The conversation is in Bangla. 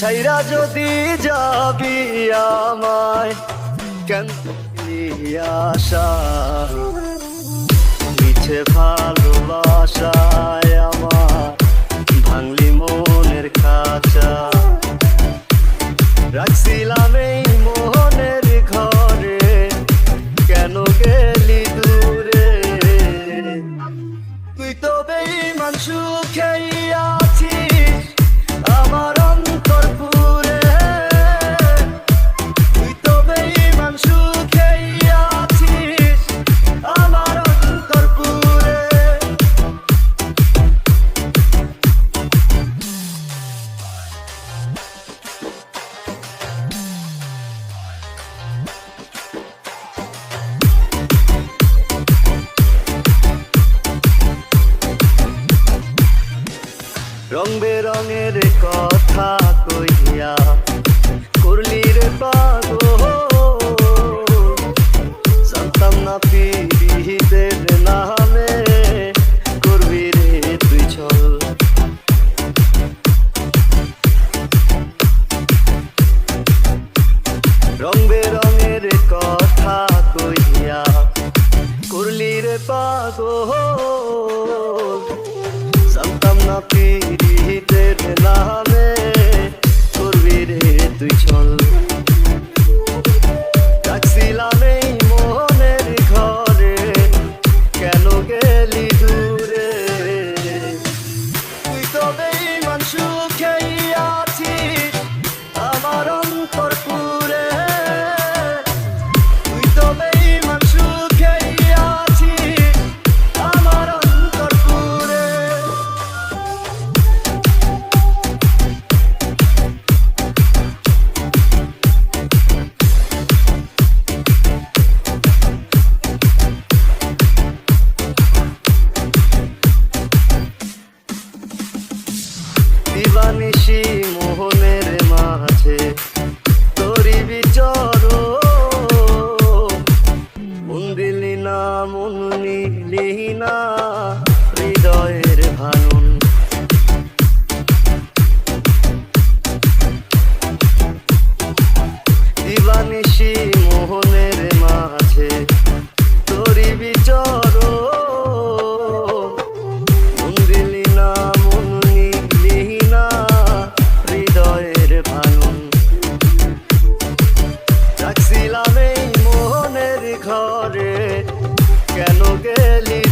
ছাইরা যদি যাবি আমায় কেন আশা? মিছে ভালোবাসায় কথা কইয়া করলি রে পাগো জানতাম না পিড়িতের নামে করবি কথা কইয়া করলি রে পাগো জানতাম নামে দিবানিশি মোহনের মাঝে। তোরি বিচর গেলি।